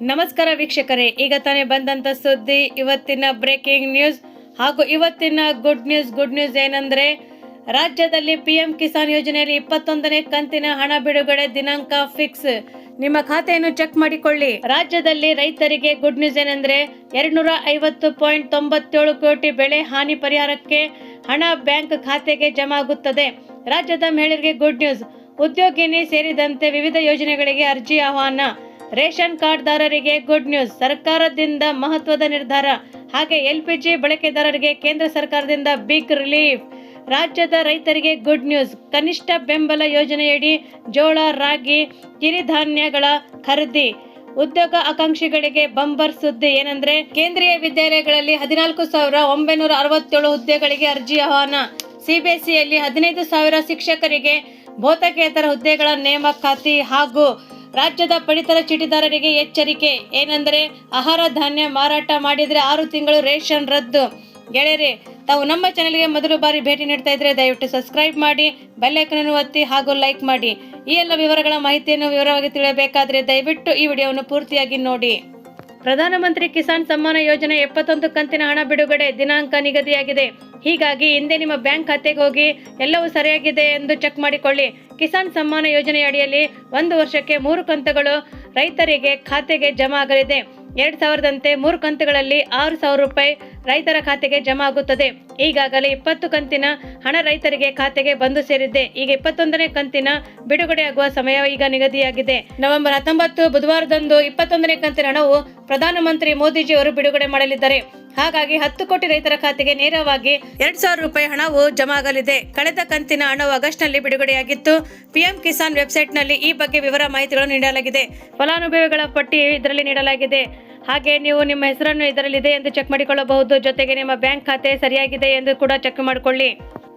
ನಮಸ್ಕಾರ ವೀಕ್ಷಕರೇ, ಈಗ ತಾನೇ ಬಂದಂತ ಸುದ್ದಿ, ಇವತ್ತಿನ ಬ್ರೇಕಿಂಗ್ ನ್ಯೂಸ್ ಹಾಗೂ ಇವತ್ತಿನ ಗುಡ್ ನ್ಯೂಸ್ ಗುಡ್ ನ್ಯೂಸ್ ಏನಂದ್ರೆ, ರಾಜ್ಯದಲ್ಲಿ ಪಿಎಂ ಕಿಸಾನ್ ಯೋಜನೆಯಲ್ಲಿ ಇಪ್ಪತ್ತೊಂದನೇ ಕಂತಿನ ಹಣ ಬಿಡುಗಡೆ ದಿನಾಂಕ ಫಿಕ್ಸ್ ನಿಮ್ಮ ಖಾತೆಯನ್ನು ಚೆಕ್ ಮಾಡಿಕೊಳ್ಳಿ. ರಾಜ್ಯದಲ್ಲಿ ರೈತರಿಗೆ ಗುಡ್ ನ್ಯೂಸ್ ಏನಂದ್ರೆ ಎರಡ್ನೂರ ಐವತ್ತು ಪಾಯಿಂಟ್ ತೊಂಬತ್ತೇಳು ಕೋಟಿ ಬೆಳೆ ಹಾನಿ ಪರಿಹಾರಕ್ಕೆ ಹಣ ಬ್ಯಾಂಕ್ ಖಾತೆಗೆ ಜಮಾ ಆಗುತ್ತದೆ. ರಾಜ್ಯದ ಮಹಿಳೆಯರಿಗೆ ಗುಡ್ ನ್ಯೂಸ್ ಉದ್ಯೋಗಿನಿ ಸೇರಿದಂತೆ ವಿವಿಧ ಯೋಜನೆಗಳಿಗೆ ಅರ್ಜಿ ಆಹ್ವಾನ. ರೇಷನ್ ಕಾರ್ಡ್ದಾರರಿಗೆ ಗುಡ್ ನ್ಯೂಸ್. ಸರ್ಕಾರದಿಂದ ಮಹತ್ವದ ನಿರ್ಧಾರ. ಹಾಗೆ ಎಲ್ ಪಿ ಜಿ ಬಳಕೆದಾರರಿಗೆ ಕೇಂದ್ರ ಸರ್ಕಾರದಿಂದ ಬಿಗ್ ರಿಲೀಫ್. ರಾಜ್ಯದ ರೈತರಿಗೆ ಗುಡ್ ನ್ಯೂಸ್. ಕನಿಷ್ಠ ಬೆಂಬಲ ಯೋಜನೆಯಡಿ ಜೋಳ, ರಾಗಿ ಕಿರಿಧಾನ್ಯಗಳ ಖರೀದಿ. ಉದ್ಯೋಗ ಆಕಾಂಕ್ಷಿಗಳಿಗೆ ಬಂಬರ್ ಸುದ್ದಿ ಏನಂದ್ರೆ, ಕೇಂದ್ರೀಯ ವಿದ್ಯಾಲಯಗಳಲ್ಲಿ ಹದಿನಾಲ್ಕು ಸಾವಿರ ಒಂಬೈನೂರ ಅರವತ್ತೇಳು ಹುದ್ದೆಗಳಿಗೆ ಅರ್ಜಿ ಆಹ್ವಾನ. ಸಿಬಿಎಸ್ಇಯಲ್ಲಿ ಹದಿನೈದು ಸಾವಿರ ಶಿಕ್ಷಕರಿಗೆ ಬೋಧಕೇತರ ಹುದ್ದೆಗಳ ನೇಮಕಾತಿ ಹಾಗೂ ರಾಜ್ಯದ ಪಡಿತರ ಚೀಟಿದಾರರಿಗೆ ಎಚ್ಚರಿಕೆ. ಏನೆಂದರೆ, ಆಹಾರ ಧಾನ್ಯ ಮಾರಾಟ ಮಾಡಿದರೆ ಆರು ತಿಂಗಳು ರೇಷನ್ ರದ್ದು. ಗೆಳೆಯರೆ, ತಾವು ನಮ್ಮ ಚಾನೆಲ್ಗೆ ಮೊದಲು ಬಾರಿ ಭೇಟಿ ನೀಡ್ತಾ ಇದ್ರೆ ದಯವಿಟ್ಟು ಸಬ್ಸ್ಕ್ರೈಬ್ ಮಾಡಿ ಬೆಲ್ಲೈಕನನ್ನು ಒತ್ತಿ ಹಾಗೂ ಲೈಕ್ ಮಾಡಿ. ಈ ಎಲ್ಲ ವಿವರಗಳ ಮಾಹಿತಿಯನ್ನು ವಿವರವಾಗಿ ತಿಳಿಯಬೇಕಾದರೆ ದಯವಿಟ್ಟು ಈ ವಿಡಿಯೋವನ್ನು ಪೂರ್ತಿಯಾಗಿ ನೋಡಿ. ಪ್ರಧಾನಮಂತ್ರಿ ಕಿಸಾನ್ ಸಮ್ಮಾನ ಯೋಜನೆ ಎಪ್ಪತ್ತೊಂದು ಕಂತಿನ ಹಣ ಬಿಡುಗಡೆ ದಿನಾಂಕ ನಿಗದಿಯಾಗಿದೆ. ಹೀಗಾಗಿ ಹಿಂದೆ ನಿಮ್ಮ ಬ್ಯಾಂಕ್ ಖಾತೆಗೆ ಹೋಗಿ ಎಲ್ಲವೂ ಸರಿಯಾಗಿದೆ ಎಂದು ಚೆಕ್ ಮಾಡಿಕೊಳ್ಳಿ. ಕಿಸಾನ್ ಸಮ್ಮಾನ ಯೋಜನೆ ಅಡಿಯಲ್ಲಿ ಒಂದು ವರ್ಷಕ್ಕೆ ಮೂರು ಕಂತುಗಳು ರೈತರಿಗೆ ಖಾತೆಗೆ ಜಮಾ ಆಗಲಿದೆ. ಎರಡು ಸಾವಿರದಂತೆ ಮೂರು ಕಂತುಗಳಲ್ಲಿ ಆರು ಸಾವಿರ ರೂಪಾಯಿ ರೈತರ ಖಾತೆಗೆ ಜಮಾ ಆಗುತ್ತದೆ. ಈಗಾಗಲೇ ಇಪ್ಪತ್ತು ಕಂತಿನ ಹಣ ರೈತರಿಗೆ ಖಾತೆಗೆ ಬಂದು ಸೇರಿದೆ ಈಗ ಇಪ್ಪತ್ತೊಂದನೇ ಕಂತಿನ ಬಿಡುಗಡೆಯಾಗುವ ಸಮಯ ಈಗ ನಿಗದಿಯಾಗಿದೆ. ನವೆಂಬರ್ ಹತ್ತೊಂಬತ್ತು, ಬುಧವಾರದಂದು ಇಪ್ಪತ್ತೊಂದನೇ ಕಂತಿನ ಹಣವು ಪ್ರಧಾನಮಂತ್ರಿ ಮೋದಿಜಿ ಅವರು ಬಿಡುಗಡೆ ಮಾಡಲಿದ್ದಾರೆ. ಹಾಗಾಗಿ ಹತ್ತು ಕೋಟಿ ರೈತರ ಖಾತೆಗೆ ನೇರವಾಗಿ ಎರಡ್ ಸಾವಿರ ರೂಪಾಯಿ ಹಣವು ಜಮಾ ಆಗಲಿದೆ. ಕಳೆದ ಕಂತಿನ ಹಣವು ಆಗಸ್ಟ್ನಲ್ಲಿ ಬಿಡುಗಡೆಯಾಗಿತ್ತು. ಪಿಎಂ ಕಿಸಾನ್ ವೆಬ್ಸೈಟ್ನಲ್ಲಿ ಈ ಬಗ್ಗೆ ವಿವರ ಮಾಹಿತಿಗಳನ್ನು ನೀಡಲಾಗಿದೆ. ಫಲಾನುಭವಿಗಳ ಪಟ್ಟಿ ಇದರಲ್ಲಿ ನೀಡಲಾಗಿದೆ. ಹಾಗೆ ನೀವು ನಿಮ್ಮ ಹೆಸರನ್ನು ಇದರಲ್ಲಿದೆ ಎಂದು ಚೆಕ್ ಮಾಡಿಕೊಳ್ಳಬಹುದು. ಜೊತೆಗೆ ನಿಮ್ಮ ಬ್ಯಾಂಕ್ ಖಾತೆ ಸರಿಯಾಗಿದೆ ಎಂದು ಕೂಡ ಚೆಕ್ ಮಾಡಿಕೊಳ್ಳಿ.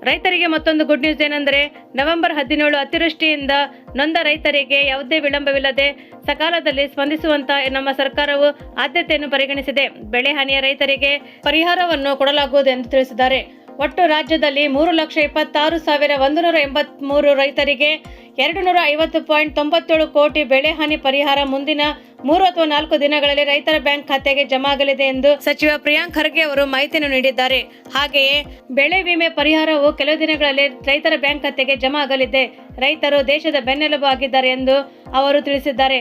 ರೈತರಿಗೆ ಮತ್ತೊಂದು ಗುಡ್ ನ್ಯೂಸ್ ಏನಂದ್ರೆ, ನವೆಂಬರ್ ಹದಿನೇಳು ಅತಿವೃಷ್ಟಿಯಿಂದ ನೊಂದ ರೈತರಿಗೆ ಯಾವುದೇ ವಿಳಂಬವಿಲ್ಲದೆ ಸಕಾಲದಲ್ಲಿ ಸ್ಪಂದಿಸುವಂತ ನಮ್ಮ ಸರ್ಕಾರವು ಆದ್ಯತೆಯನ್ನು ಪರಿಗಣಿಸಿದೆ. ಬೆಳೆ ಹಾನಿಯ ರೈತರಿಗೆ ಪರಿಹಾರವನ್ನು ಕೊಡಲಾಗುವುದು ಎಂದು ತಿಳಿಸಿದ್ದಾರೆ. ಒಟ್ಟು ರಾಜ್ಯದಲ್ಲಿ ಮೂರು ಲಕ್ಷ ಇಪ್ಪತ್ತಾರು ಸಾವಿರ ಒಂದು ನೂರ ಎಂಬತ್ಮೂರು ರೈತರಿಗೆ ಎರಡು ನೂರ ಐವತ್ತು ಪಾಯಿಂಟ್ ತೊಂಬತ್ತೇಳು ಕೋಟಿ ಬೆಳೆ ಹಾನಿ ಪರಿಹಾರ ಮುಂದಿನ ಮೂರು ಅಥವಾ ನಾಲ್ಕು ದಿನಗಳಲ್ಲಿ ರೈತರ ಬ್ಯಾಂಕ್ ಖಾತೆಗೆ ಜಮಾ ಆಗಲಿದೆ ಎಂದು ಸಚಿವ ಪ್ರಿಯಾಂಕ್ ಖರ್ಗೆ ಅವರು ಮಾಹಿತಿಯನ್ನು ನೀಡಿದ್ದಾರೆ. ಹಾಗೆಯೇ ಬೆಳೆ ವಿಮೆ ಪರಿಹಾರವು ಕೆಲವು ದಿನಗಳಲ್ಲಿ ರೈತರ ಬ್ಯಾಂಕ್ ಖಾತೆಗೆ ಜಮಾ ಆಗಲಿದೆ. ರೈತರು ದೇಶದ ಬೆನ್ನೆಲುಬು ಆಗಿದ್ದಾರೆ ಎಂದು ಅವರು ತಿಳಿಸಿದ್ದಾರೆ.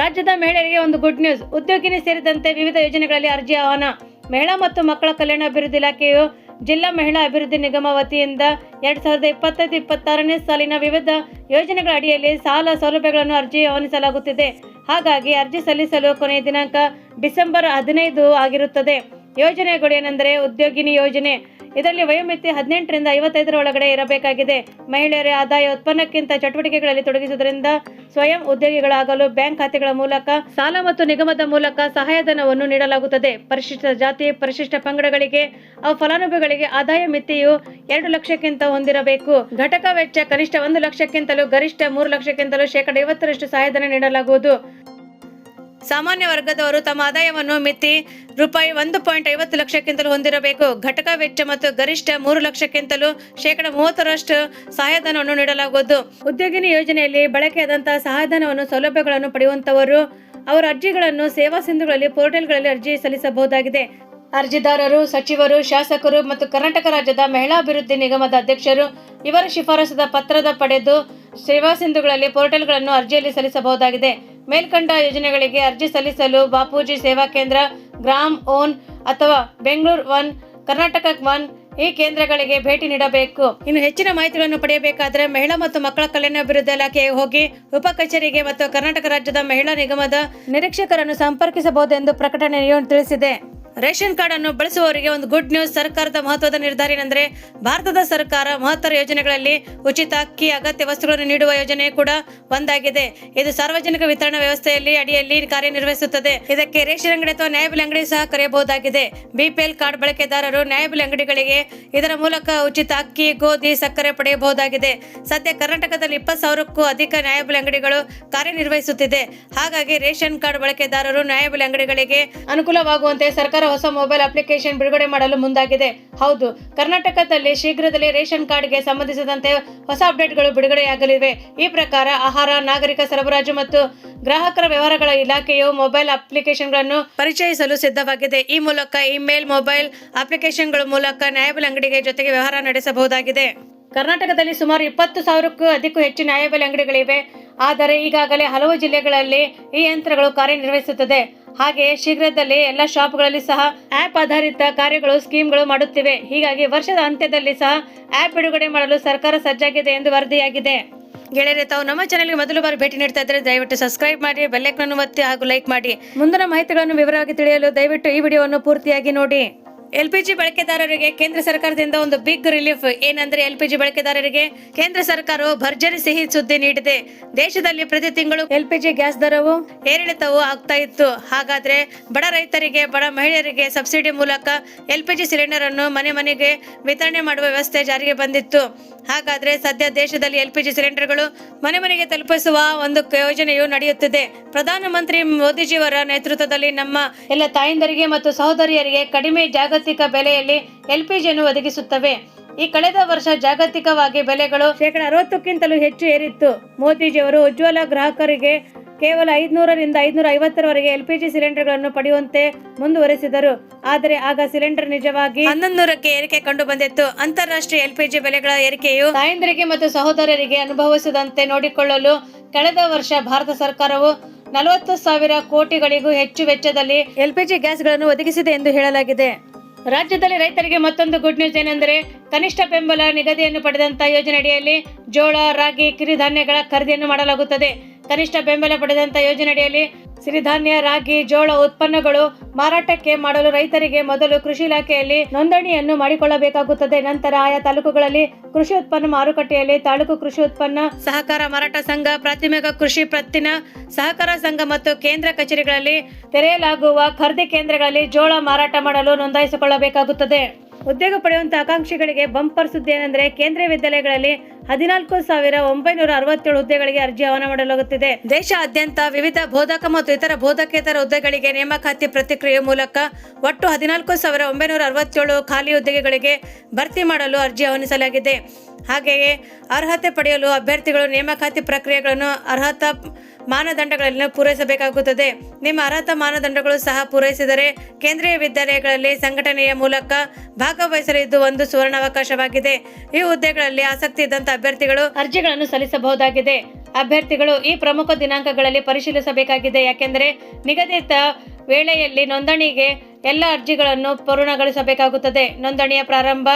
ರಾಜ್ಯದ ಮಹಿಳೆಯರಿಗೆ ಒಂದು ಗುಡ್ ನ್ಯೂಸ್. ಉದ್ಯೋಗಿನಿ ಸೇರಿದಂತೆ ವಿವಿಧ ಯೋಜನೆಗಳಲ್ಲಿ ಅರ್ಜಿ ಆಹ್ವಾನ. ಮಹಿಳಾ ಮತ್ತು ಮಕ್ಕಳ ಕಲ್ಯಾಣ ಅಭಿವೃದ್ಧಿ ಇಲಾಖೆಯು ಜಿಲ್ಲಾ ಮಹಿಳಾ ಅಭಿವೃದ್ಧಿ ನಿಗಮ ವತಿಯಿಂದ ಎರಡ್ ಸಾವಿರದ ಇಪ್ಪತ್ತೈದು, ಇಪ್ಪತ್ತಾರನೇ ಸಾಲಿನ ವಿವಿಧ ಯೋಜನೆಗಳ ಅಡಿಯಲ್ಲಿ ಸಾಲ ಸೌಲಭ್ಯಗಳನ್ನು ಅರ್ಜಿ ಆಹ್ವಾನಿಸಲಾಗುತ್ತಿದೆ. ಹಾಗಾಗಿ ಅರ್ಜಿ ಸಲ್ಲಿಸಲು ಕೊನೆಯ ದಿನಾಂಕ ಡಿಸೆಂಬರ್ ಹದಿನೈದು ಆಗಿರುತ್ತದೆ. ಯೋಜನೆಗಳು ಏನೆಂದರೆ ಉದ್ಯೋಗಿನಿ ಯೋಜನೆ. ಇದರಲ್ಲಿ ವಯೋಮಿತಿ ಹದಿನೆಂಟರಿಂದ ಐವತ್ತೈದರ ಒಳಗಡೆ ಇರಬೇಕಾಗಿದೆ. ಮಹಿಳೆಯರ ಆದಾಯ ಉತ್ಪನ್ನಕ್ಕಿಂತ ಚಟುವಟಿಕೆಗಳಲ್ಲಿ ತೊಡಗಿಸುವುದರಿಂದ ಸ್ವಯಂ ಉದ್ಯೋಗಿಗಳಾಗಲು ಬ್ಯಾಂಕ್ ಖಾತೆಗಳ ಮೂಲಕ, ಸಾಲ ಮತ್ತು ನಿಗಮದ ಮೂಲಕ ಸಹಾಯಧನವನ್ನು ನೀಡಲಾಗುತ್ತದೆ. ಪರಿಶಿಷ್ಟ ಜಾತಿ, ಪರಿಶಿಷ್ಟ ಪಂಗಡಗಳಿಗೆ, ಅವು ಫಲಾನುಭವಿಗಳಿಗೆ ಆದಾಯ ಮಿತಿಯು ಎರಡು ಲಕ್ಷಕ್ಕಿಂತ ಹೊಂದಿರಬೇಕು. ಘಟಕ ವೆಚ್ಚ ಕನಿಷ್ಠ ಒಂದು ಲಕ್ಷಕ್ಕಿಂತಲೂ ಗರಿಷ್ಠ ಮೂರು ಲಕ್ಷಕ್ಕಿಂತಲೂ ಶೇಕಡ ಐವತ್ತರಷ್ಟು ಸಹಾಯಧನ ನೀಡಲಾಗುವುದು. ಸಾಮಾನ್ಯ ವರ್ಗದವರು ತಮ್ಮ ಆದಾಯವನ್ನು ಮಿತಿ ರೂಪಾಯಿ ಒಂದು ಪಾಯಿಂಟ್ ಐವತ್ತು ಲಕ್ಷಕ್ಕಿಂತಲೂ ಹೊಂದಿರಬೇಕು. ಘಟಕ ವೆಚ್ಚ ಮತ್ತು ಗರಿಷ್ಠ ಮೂರು ಲಕ್ಷಕ್ಕಿಂತಲೂ ಶೇಕಡ ಮೂವತ್ತರಷ್ಟು ಸಹಾಯಧನವನ್ನು ನೀಡಲಾಗುವುದು. ಉದ್ಯೋಗಿನಿ ಯೋಜನೆಯಲ್ಲಿ ಬಳಕೆಯಾದಂತಹ ಸಹಾಯಧನವನ್ನು ಸೌಲಭ್ಯಗಳನ್ನು ಪಡೆಯುವಂತವರು ಅವರ ಅರ್ಜಿಗಳನ್ನು ಸೇವಾ ಸಿಂಧುಗಳಲ್ಲಿ, ಪೋರ್ಟಲ್ಗಳಲ್ಲಿ ಅರ್ಜಿ ಸಲ್ಲಿಸಬಹುದಾಗಿದೆ. ಅರ್ಜಿದಾರರು, ಸಚಿವರು, ಶಾಸಕರು ಮತ್ತು ಕರ್ನಾಟಕ ರಾಜ್ಯದ ಮಹಿಳಾ ಅಭಿವೃದ್ಧಿ ನಿಗಮದ ಅಧ್ಯಕ್ಷರು ಇವರ ಶಿಫಾರಸದ ಪತ್ರದ ಪಡೆದು ಸೇವಾ ಸಿಂಧುಗಳಲ್ಲಿ ಪೋರ್ಟಲ್ಗಳನ್ನು ಅರ್ಜಿಯಲ್ಲಿ ಸಲ್ಲಿಸಬಹುದಾಗಿದೆ. ಮೇಲ್ಕಂಡ ಯೋಜನೆಗಳಿಗೆ ಅರ್ಜಿ ಸಲ್ಲಿಸಲು ಬಾಪೂಜಿ ಸೇವಾ ಕೇಂದ್ರ, ಗ್ರಾಮ್ ಓನ್ ಅಥವಾ ಬೆಂಗಳೂರು ಒನ್ ಕರ್ನಾಟಕ ಒನ್ ಈ ಕೇಂದ್ರಗಳಿಗೆ ಭೇಟಿ ನೀಡಬೇಕು. ಇನ್ನು ಹೆಚ್ಚಿನ ಮಾಹಿತಿಗಳನ್ನು ಪಡೆಯಬೇಕಾದರೆ ಮಹಿಳಾ ಮತ್ತು ಮಕ್ಕಳ ಕಲ್ಯಾಣ ಅಭಿವೃದ್ಧಿ ಇಲಾಖೆಗೆ ಹೋಗಿ ಉಪ ಕಚೇರಿಗೆ ಮತ್ತು ಕರ್ನಾಟಕ ರಾಜ್ಯದ ಮಹಿಳಾ ನಿಗಮದ ನಿರೀಕ್ಷಕರನ್ನು ಸಂಪರ್ಕಿಸಬಹುದೆಂದು ಪ್ರಕಟಣೆಯು ತಿಳಿಸಿದೆ. ರೇಷನ್ ಕಾರ್ಡ್ ಅನ್ನು ಬಳಸುವವರಿಗೆ ಒಂದು ಗುಡ್ ನ್ಯೂಸ್, ಸರ್ಕಾರದ ಮಹತ್ವದ ನಿರ್ಧಾರ ಏನಂದ್ರೆ ಭಾರತದ ಸರ್ಕಾರ ಮಹತ್ತರ ಯೋಜನೆಗಳಲ್ಲಿ ಉಚಿತ ಅಕ್ಕಿ, ಅಗತ್ಯ ವಸ್ತುಗಳನ್ನು ನೀಡುವ ಯೋಜನೆ ಕೂಡ ಒಂದಾಗಿದೆ. ಇದು ಸಾರ್ವಜನಿಕ ವಿತರಣಾ ವ್ಯವಸ್ಥೆಯಲ್ಲಿ ಅಡಿಯಲ್ಲಿ ಕಾರ್ಯನಿರ್ವಹಿಸುತ್ತದೆ. ಇದಕ್ಕೆ ರೇಷನ್ ಅಂಗಡಿ ಅಥವಾ ನ್ಯಾಯಬೆಲೆ ಅಂಗಡಿ ಸಹ ಕರೆಯಬಹುದಾಗಿದೆ. ಬಿಪಿಎಲ್ ಕಾರ್ಡ್ ಬಳಕೆದಾರರು ನ್ಯಾಯಬೆಲೆ ಅಂಗಡಿಗಳಿಗೆ ಇದರ ಮೂಲಕ ಉಚಿತ ಅಕ್ಕಿ, ಗೋಧಿ, ಸಕ್ಕರೆ ಪಡೆಯಬಹುದಾಗಿದೆ. ಸದ್ಯ ಕರ್ನಾಟಕದಲ್ಲಿ ಇಪ್ಪತ್ತು ಸಾವಿರಕ್ಕೂ ಅಧಿಕ ನ್ಯಾಯಬೆಲೆ ಅಂಗಡಿಗಳು ಕಾರ್ಯನಿರ್ವಹಿಸುತ್ತಿದೆ. ಹಾಗಾಗಿ ರೇಷನ್ ಕಾರ್ಡ್ ಬಳಕೆದಾರರು ನ್ಯಾಯಬೆಲೆ ಅಂಗಡಿಗಳಿಗೆ ಅನುಕೂಲವಾಗುವಂತೆ ಸರ್ಕಾರ ಹೊಸ ಮೊಬೈಲ್ ಅಪ್ಲಿಕೇಶನ್ ಬಿಡುಗಡೆ ಮಾಡಲು ಮುಂದಾಗಿದೆ. ಹೌದು, ಕರ್ನಾಟಕದಲ್ಲಿ ಶೀಘ್ರದಲ್ಲೇ ರೇಷನ್ ಕಾರ್ಡ್ಗೆ ಸಂಬಂಧಿಸಿದಂತೆ ಹೊಸ ಅಪ್ಡೇಟ್ಗಳು ಬಿಡುಗಡೆಯಾಗಲಿವೆ. ಈ ಪ್ರಕಾರ ಆಹಾರ, ನಾಗರಿಕ ಸರಬರಾಜು ಮತ್ತು ಗ್ರಾಹಕರ ವ್ಯವಹಾರಗಳ ಇಲಾಖೆಯು ಮೊಬೈಲ್ ಅಪ್ಲಿಕೇಶನ್ಗಳನ್ನು ಪರಿಚಯಿಸಲು ಸಿದ್ಧವಾಗಿದೆ. ಈ ಮೂಲಕ ಇಮೇಲ್ ಮೊಬೈಲ್ ಅಪ್ಲಿಕೇಶನ್ಗಳ ಮೂಲಕ ನ್ಯಾಯಬೆಲೆ ಅಂಗಡಿಗೆ ಜೊತೆಗೆ ವ್ಯವಹಾರ ನಡೆಸಬಹುದಾಗಿದೆ. ಕರ್ನಾಟಕದಲ್ಲಿ ಸುಮಾರು ಇಪ್ಪತ್ತು ಸಾವಿರಕ್ಕೂ ಅಧಿಕ ಹೆಚ್ಚು ನ್ಯಾಯಬೆಲೆ ಅಂಗಡಿಗಳಿವೆ. ಆದರೆ ಈಗಾಗಲೇ ಹಲವು ಜಿಲ್ಲೆಗಳಲ್ಲಿ ಈ ಯಂತ್ರಗಳು ಕಾರ್ಯನಿರ್ವಹಿಸುತ್ತದೆ. ಹಾಗೆಯೇ ಶೀಘ್ರದಲ್ಲೇ ಎಲ್ಲ ಶಾಪ್ಗಳಲ್ಲಿ ಸಹ ಆಪ್ ಆಧಾರಿತ ಕಾರ್ಯಗಳು, ಸ್ಕೀಮ್ಗಳು ಮಾಡುತ್ತಿವೆ. ಹೀಗಾಗಿ ವರ್ಷದ ಅಂತ್ಯದಲ್ಲಿ ಸಹ ಆಪ್ ಬಿಡುಗಡೆ ಮಾಡಲು ಸರ್ಕಾರ ಸಜ್ಜಾಗಿದೆ ಎಂದು ವರದಿಯಾಗಿದೆ. ಗೆಳೆಯರೆ, ತಾವು ನಮ್ಮ ಚಾನೆಲ್ಗೆ ಮೊದಲು ಬಾರಿ ಭೇಟಿ ನೀಡ್ತಾ ಇದ್ದರೆ ದಯವಿಟ್ಟು ಸಬ್ಸ್ಕ್ರೈಬ್ ಮಾಡಿ ಬೆಲ್ಲೈಕನ್ ಒತ್ತಿ ಹಾಗೂ ಲೈಕ್ ಮಾಡಿ. ಮುಂದಿನ ಮಾಹಿತಿಗಳನ್ನು ವಿವರವಾಗಿ ತಿಳಿಯಲು ದಯವಿಟ್ಟು ಈ ವಿಡಿಯೋವನ್ನು ಪೂರ್ತಿಯಾಗಿ ನೋಡಿ. ಎಲ್ ಪಿ ಜಿ ಬಳಕೆದಾರರಿಗೆ ಕೇಂದ್ರ ಸರ್ಕಾರದಿಂದ ಒಂದು ಬಿಗ್ ರಿಲೀಫ್ ಏನಂದ್ರೆ ಎಲ್ ಪಿ ಜಿ ಬಳಕೆದಾರರಿಗೆ ಕೇಂದ್ರ ಸರ್ಕಾರವು ಭರ್ಜರಿ ಸಿಹಿ ಸುದ್ದಿ ನೀಡಿದೆ. ದೇಶದಲ್ಲಿ ಪ್ರತಿ ತಿಂಗಳು ಎಲ್ ಪಿ ಜಿ ಗ್ಯಾಸ್ ದರವು ಏರಿಳಿತವು ಆಗ್ತಾ ಇತ್ತು. ಹಾಗಾದ್ರೆ ಬಡ ರೈತರಿಗೆ, ಬಡ ಮಹಿಳೆಯರಿಗೆ ಸಬ್ಸಿಡಿ ಮೂಲಕ ಎಲ್ ಪಿ ಸಿಲಿಂಡರ್ ಅನ್ನು ಮನೆ ಮನೆಗೆ ವಿತರಣೆ ಮಾಡುವ ವ್ಯವಸ್ಥೆ ಜಾರಿಗೆ ಬಂದಿತ್ತು. ಹಾಗಾದ್ರೆ ಸದ್ಯ ದೇಶದಲ್ಲಿ ಎಲ್ ಪಿ ಜಿ ಸಿಲಿಂಡರ್ಗಳು ಮನೆ ಮನೆಗೆ ತಲುಪಿಸುವ ಒಂದು ಯೋಜನೆಯು ನಡೆಯುತ್ತಿದೆ. ಪ್ರಧಾನಮಂತ್ರಿ ಮೋದಿಜಿಯವರ ನೇತೃತ್ವದಲ್ಲಿ ನಮ್ಮ ಎಲ್ಲ ತಾಯಂದರಿಗೆ ಮತ್ತು ಸಹೋದರಿಯರಿಗೆ ಕಡಿಮೆ ಜಾಗತಿಕ ಬೆಲೆಯಲ್ಲಿ ಎಲ್ಪಿಜಿಯನ್ನು ಒದಗಿಸುತ್ತವೆ. ಈ ಕಳೆದ ವರ್ಷ ಜಾಗತಿಕವಾಗಿ ಬೆಲೆಗಳು ಶೇಕಡ ಅರವತ್ತಕ್ಕಿಂತಲೂ ಹೆಚ್ಚು ಏರಿತ್ತು. ಮೋದಿಜಿಯವರು ಉಜ್ವಲ ಗ್ರಾಹಕರಿಗೆ ಕೇವಲ ಐದುನೂರರಿಂದ ಐದುನೂರ ಐವತ್ತರವರೆಗೆ ಎಲ್ಪಿಜಿ ಸಿಲಿಂಡರ್ಗಳನ್ನು ಪಡೆಯುವಂತೆ ಮುಂದುವರೆಸಿದರು. ಆದರೆ ಆಗ ಸಿಲಿಂಡರ್ ನಿಜವಾಗಿ ಹನ್ನೊಂದು ನೂರಕ್ಕೆ ಏರಿಕೆ ಕಂಡು ಬಂದಿತ್ತು ಅಂತಾರಾಷ್ಟ್ರೀಯ ಎಲ್ಪಿಜಿ ಬೆಲೆಗಳ ಏರಿಕೆಯು ತಾಯಂದಿರಿಗೆ ಮತ್ತು ಸಹೋದರರಿಗೆ ಅನುಭವಿಸದಂತೆ ನೋಡಿಕೊಳ್ಳಲು ಕಳೆದ ವರ್ಷ ಭಾರತ ಸರ್ಕಾರವು ನಲವತ್ತು ಸಾವಿರ ಕೋಟಿಗಳಿಗೂ ಹೆಚ್ಚು ವೆಚ್ಚದಲ್ಲಿ ಎಲ್ಪಿಜಿ ಗ್ಯಾಸ್ಗಳನ್ನು ಒದಗಿಸಿದೆ ಎಂದು ಹೇಳಲಾಗಿದೆ. ರಾಜ್ಯದಲ್ಲಿ ರೈತರಿಗೆ ಮತ್ತೊಂದು ಗುಡ್ ನ್ಯೂಸ್ ಏನೆಂದರೆ, ಕನಿಷ್ಠ ಬೆಂಬಲ ನಿಗದಿಯನ್ನು ಪಡೆದಂತ ಯೋಜನೆಯಡಿಯಲ್ಲಿ ಜೋಳ, ರಾಗಿ, ಕಿರಿಧಾನ್ಯಗಳ ಖರೀದಿಯನ್ನು ಮಾಡಲಾಗುತ್ತದೆ. ಕನಿಷ್ಠ ಬೆಂಬಲ ಪಡೆದಂತ ಯೋಜನೆಯಡಿಯಲ್ಲಿ ಸಿರಿಧಾನ್ಯ, ರಾಗಿ, ಜೋಳ ಉತ್ಪನ್ನಗಳು ಮಾರಾಟಕ್ಕೆ ಮಾಡಲು ರೈತರಿಗೆ ಮೊದಲು ಕೃಷಿ ಇಲಾಖೆಯಲ್ಲಿ ನೋಂದಣಿಯನ್ನು ಮಾಡಿಕೊಳ್ಳಬೇಕಾಗುತ್ತದೆ. ನಂತರ ಆಯಾ ತಾಲೂಕುಗಳಲ್ಲಿ ಕೃಷಿ ಉತ್ಪನ್ನ ಮಾರುಕಟ್ಟೆಯಲ್ಲಿ ತಾಲೂಕು ಕೃಷಿ ಉತ್ಪನ್ನ ಸಹಕಾರ ಮಾರಾಟ ಸಂಘ ಪ್ರಾಥಮಿಕ ಕೃಷಿ ಪ್ರತ್ತಿನ ಸಹಕಾರ ಸಂಘ ಮತ್ತು ಕೇಂದ್ರ ಕಚೇರಿಗಳಲ್ಲಿ ತೆರೆಯಲಾಗುವ ಖರೀದಿ ಕೇಂದ್ರಗಳಲ್ಲಿ ಜೋಳ ಮಾರಾಟ ಮಾಡಲು ನೋಂದಾಯಿಸಿಕೊಳ್ಳಬೇಕಾಗುತ್ತದೆ. ಉದ್ಯೋಗ ಪಡೆಯುವಂತಹ ಆಕಾಂಕ್ಷಿಗಳಿಗೆ ಬಂಪರ್ ಸುದ್ದಿ ಏನೆಂದರೆ ಕೇಂದ್ರ ವಿದ್ಯಾಲಯಗಳಲ್ಲಿ ಹದಿನಾಲ್ಕು ಸಾವಿರ ಒಂಬೈನೂರ ಅರವತ್ತೇಳು ಹುದ್ದೆಗಳಿಗೆ ಅರ್ಜಿ ಆಹ್ವಾನ ಮಾಡಲಾಗುತ್ತಿದೆ. ದೇಶಾದ್ಯಂತ ವಿವಿಧ ಬೋಧಕ ಮತ್ತು ಇತರ ಬೋಧಕೇತರ ಹುದ್ದೆಗಳಿಗೆ ನೇಮಕಾತಿ ಪ್ರತಿಕ್ರಿಯೆ ಮೂಲಕ ಒಟ್ಟು ಹದಿನಾಲ್ಕು ಸಾವಿರ ಒಂಬೈನೂರ ಅರವತ್ತೇಳು ಖಾಲಿ ಹುದ್ದೆಗಳಿಗೆ ಭರ್ತಿ ಮಾಡಲು ಅರ್ಜಿ ಆಹ್ವಾನಿಸಲಾಗಿದೆ. ಹಾಗೆಯೇ ಅರ್ಹತೆ ಪಡೆಯಲು ಅಭ್ಯರ್ಥಿಗಳು ನೇಮಕಾತಿ ಪ್ರಕ್ರಿಯೆಗಳನ್ನು ಅರ್ಹತಾ ಮಾನದಂಡಗಳನ್ನು ಪೂರೈಸಬೇಕಾಗುತ್ತದೆ. ನಿಮ್ಮ ಅರ್ಹತಾ ಮಾನದಂಡಗಳು ಸಹ ಪೂರೈಸಿದರೆ ಕೇಂದ್ರೀಯ ವಿದ್ಯಾಲಯಗಳಲ್ಲಿ ಸಂಘಟನೆಯ ಮೂಲಕ ಭಾಗವಹಿಸಲು ಇದು ಒಂದು ಸುವರ್ಣಾವಕಾಶವಾಗಿದೆ. ಈ ಹುದ್ದೆಗಳಲ್ಲಿ ಆಸಕ್ತಿ ಇದ್ದಂತ ಅಭ್ಯರ್ಥಿಗಳು ಅರ್ಜಿಗಳನ್ನು ಸಲ್ಲಿಸಬಹುದಾಗಿದೆ. ಅಭ್ಯರ್ಥಿಗಳು ಈ ಪ್ರಮುಖ ದಿನಾಂಕಗಳಲ್ಲಿ ಪರಿಶೀಲಿಸಬೇಕಾಗಿದೆ. ಯಾಕೆಂದರೆ ನಿಗದಿತ ವೇಳೆಯಲ್ಲಿ ನೋಂದಣಿಗೆ ಎಲ್ಲ ಅರ್ಜಿಗಳನ್ನು ಪೂರ್ಣಗೊಳಿಸಬೇಕಾಗುತ್ತದೆ. ನೋಂದಣಿಯ ಪ್ರಾರಂಭ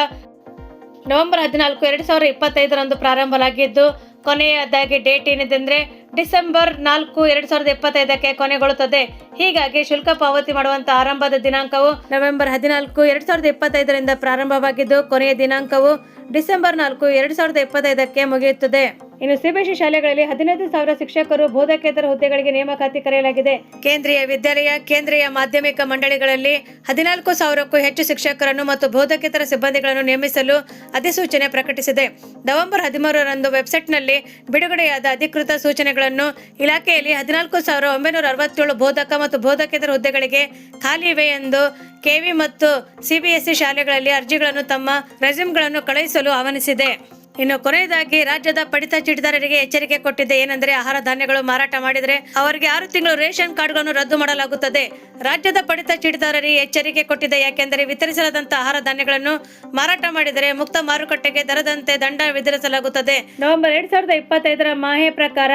ನವೆಂಬರ್ ಹದಿನಾಲ್ಕು, ಎರಡು ಸಾವಿರದ ಇಪ್ಪತ್ತೈದರಂದು ಪ್ರಾರಂಭವಾಗಿದ್ದು ಕೊನೆಯದಾಗಿ ಡೇಟ್ ಏನಿದೆ ಅಂದರೆ ಡಿಸೆಂಬರ್ ನಾಲ್ಕು, ಎರಡು ಸಾವಿರದ ಇಪ್ಪತ್ತೈದಕ್ಕೆ ಕೊನೆಗೊಳ್ಳುತ್ತದೆ. ಹೀಗಾಗಿ ಶುಲ್ಕ ಪಾವತಿ ಮಾಡುವಂತ ಆರಂಭದ ದಿನಾಂಕವು ನವೆಂಬರ್ ಹದಿನಾಲ್ಕು, ಎರಡ್ ಸಾವಿರದ ಇಪ್ಪತ್ತೈದರಿಂದ ಪ್ರಾರಂಭವಾಗಿದ್ದು ಕೊನೆಯ ದಿನಾಂಕವು ಡಿಸೆಂಬರ್ ನಾಲ್ಕು, ಎರಡು ಸಾವಿರದ ಇಪ್ಪತ್ತೈದಕ್ಕೆ ಮುಗಿಯುತ್ತದೆ. ಇನ್ನು ಸಿಬಿಎಸ್ಇ ಶಾಲೆಗಳಲ್ಲಿ ಹದಿನೈದು ಸಾವಿರ ಶಿಕ್ಷಕರು ಬೋಧಕೇತರ ಹುದ್ದೆಗಳಿಗೆ ನೇಮಕಾತಿ ಕರೆಯಲಾಗಿದೆ. ಕೇಂದ್ರೀಯ ವಿದ್ಯಾಲಯ, ಕೇಂದ್ರೀಯ ಮಾಧ್ಯಮಿಕ ಮಂಡಳಿಗಳಲ್ಲಿ ಹದಿನಾಲ್ಕು ಸಾವಿರಕ್ಕೂ ಹೆಚ್ಚು ಶಿಕ್ಷಕರನ್ನು ಮತ್ತು ಬೋಧಕೇತರ ಸಿಬ್ಬಂದಿಗಳನ್ನು ನೇಮಿಸಲು ಅಧಿಸೂಚನೆ ಪ್ರಕಟಿಸಿದೆ. ನವೆಂಬರ್ ಹದಿಮೂರರಂದು ವೆಬ್ಸೈಟ್ನಲ್ಲಿ ಬಿಡುಗಡೆಯಾದ ಅಧಿಕೃತ ಸೂಚನೆಗಳನ್ನು ಇಲಾಖೆಯಲ್ಲಿ ಹದಿನಾಲ್ಕು ಸಾವಿರ ಒಂಬೈನೂರ ಅರವತ್ತೇಳು ಬೋಧಕ ಮತ್ತು ಬೋಧಕೇತರ ಹುದ್ದೆಗಳಿಗೆ ಖಾಲಿ ಇವೆ ಎಂದು ಕೆವಿ ಮತ್ತು ಸಿಬಿಎಸ್ಇ ಶಾಲೆಗಳಲ್ಲಿ ಅರ್ಜಿಗಳನ್ನು ತಮ್ಮ ರೆಸ್ಯೂಮ್ಗಳನ್ನು ಕಳುಹಿಸಲು ಆಹ್ವಾನಿಸಿದೆ. ಇನ್ನು ಕೊನೆಯದಾಗಿ ರಾಜ್ಯದ ಪಡಿತ ಚೀಟಿದಾರರಿಗೆ ಎಚ್ಚರಿಕೆ ಕೊಟ್ಟಿದೆ ಏನೆಂದರೆ ಆಹಾರ ಧಾನ್ಯಗಳು ಮಾರಾಟ ಮಾಡಿದರೆ ಅವರಿಗೆ ಆರು ತಿಂಗಳು ರೇಷನ್ ಕಾರ್ಡ್ಗಳನ್ನು ರದ್ದು ಮಾಡಲಾಗುತ್ತದೆ. ರಾಜ್ಯದ ಪಡಿತ ಚೀಟಿದಾರರಿಗೆ ಎಚ್ಚರಿಕೆ ಕೊಟ್ಟಿದೆ ಯಾಕೆಂದರೆ ವಿತರಿಸಲಾದಂತಹ ಆಹಾರ ಧಾನ್ಯಗಳನ್ನು ಮಾರಾಟ ಮಾಡಿದರೆ ಮುಕ್ತ ಮಾರುಕಟ್ಟೆಗೆ ದರದಂತೆ ದಂಡ ವಿಧಿಸಲಾಗುತ್ತದೆ. ನವೆಂಬರ್ ಎರಡ್ ಸಾವಿರದ ಇಪ್ಪತ್ತೈದರ ಮಾಹೆ ಪ್ರಕಾರ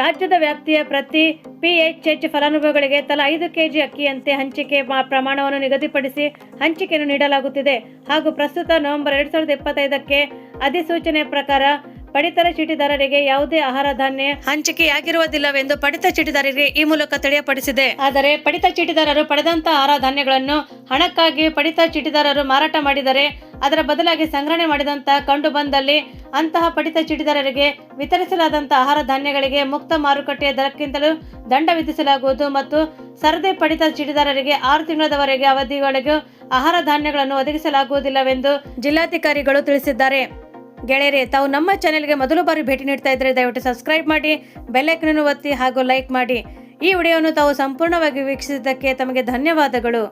ರಾಜ್ಯದ ವ್ಯಾಪ್ತಿಯ ಪ್ರತಿ ಪಿಎಚ್ಎಚ್ ಫಲಾನುಭವಿಗಳಿಗೆ ತಲಾ ಐದು ಕೆಜಿ ಅಕ್ಕಿಯಂತೆ ಹಂಚಿಕೆ ಪ್ರಮಾಣವನ್ನು ನಿಗದಿಪಡಿಸಿ ಹಂಚಿಕೆಯನ್ನು ನೀಡಲಾಗುತ್ತಿದೆ. ಹಾಗೂ ಪ್ರಸ್ತುತ ನವೆಂಬರ್ ಎರಡ್ ಸಾವಿರದ ಇಪ್ಪತ್ತೈದಕ್ಕೆ ಅಧಿಸೂಚನೆ ಪ್ರಕಾರ ಪಡಿತರ ಚೀಟಿದಾರರಿಗೆ ಯಾವುದೇ ಆಹಾರ ಧಾನ್ಯ ಹಂಚಿಕೆಯಾಗಿರುವುದಿಲ್ಲವೆಂದು ಪಡಿತ ಚೀಟಿದಾರರಿಗೆ ಈ ಮೂಲಕ ತಿಳಿಯಪಡಿಸಿದೆ. ಆದರೆ ಪಡಿತ ಚೀಟಿದಾರರು ಪಡೆದಂತ ಆಹಾರ ಧಾನ್ಯಗಳನ್ನು ಹಣಕ್ಕಾಗಿ ಪಡಿತ ಚೀಟಿದಾರರು ಮಾರಾಟ ಮಾಡಿದರೆ ಅದರ ಬದಲಾಗಿ ಸಂಗ್ರಹಣೆ ಮಾಡಿದಂತ ಕಂಡು ಬಂದಲ್ಲಿ ಅಂತಹ ಪಡಿತ ಚೀಟಿದಾರರಿಗೆ ವಿತರಿಸಲಾದಂತಹ ಆಹಾರ ಧಾನ್ಯಗಳಿಗೆ ಮುಕ್ತ ಮಾರುಕಟ್ಟೆಯ ದರಕ್ಕಿಂತಲೂ ದಂಡ ವಿಧಿಸಲಾಗುವುದು ಮತ್ತು ಸರದಿ ಪಡಿತ ಚೀಟಿದಾರರಿಗೆ ಆರು ತಿಂಗಳವರೆಗೆ ಅವಧಿವರೆಗೂ ಆಹಾರ ಧಾನ್ಯಗಳನ್ನು ಒದಗಿಸಲಾಗುವುದಿಲ್ಲವೆಂದು ಜಿಲ್ಲಾಧಿಕಾರಿಗಳು ತಿಳಿಸಿದ್ದಾರೆ. ಗೆಳೆಯರೆ, ತಾವು ನಮ್ಮ ಚಾನೆಲ್ಗೆ ಮೊದಲು ಬಾರಿ ಭೇಟಿ ನೀಡ್ತಾ ಇದ್ದರೆ ದಯವಿಟ್ಟು ಸಬ್ಸ್ಕ್ರೈಬ್ ಮಾಡಿ ಬೆಲ್ಲೈಕನನ್ನು ಒತ್ತಿ ಹಾಗೂ ಲೈಕ್ ಮಾಡಿ. ಈ ವಿಡಿಯೋವನ್ನು ತಾವು ಸಂಪೂರ್ಣವಾಗಿ ವೀಕ್ಷಿಸಿದ್ದಕ್ಕೆ ತಮಗೆ ಧನ್ಯವಾದಗಳು.